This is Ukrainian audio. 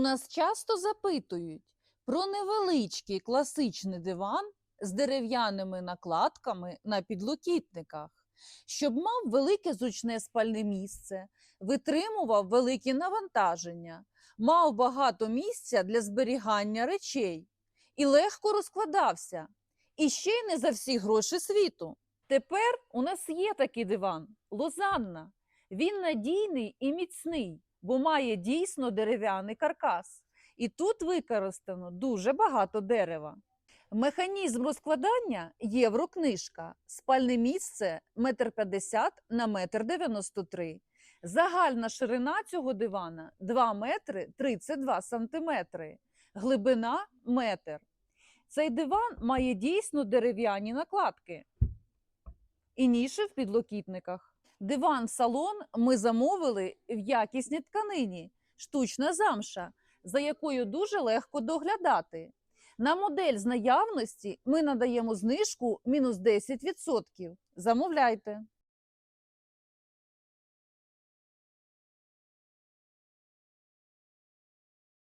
У нас часто запитують про невеличкий класичний диван з дерев'яними накладками на підлокітниках, щоб мав велике зручне спальне місце, витримував великі навантаження, мав багато місця для зберігання речей і легко розкладався. І ще й не за всі гроші світу. Тепер у нас є такий диван Лозанна. Він надійний і міцний, бо має дійсно дерев'яний каркас. І тут використано дуже багато дерева. Механізм розкладання єврокнижка. Спальне місце 1,50 на 1,93 м. Загальна ширина цього дивана 2 метри 32 сантиметри, глибина метр. Цей диван має дійсно дерев'яні накладки і ніші в підлокітниках. Диван-салон ми замовили в якісній тканині, штучна замша, за якою дуже легко доглядати. На модель з наявності ми надаємо знижку мінус 10%. Замовляйте.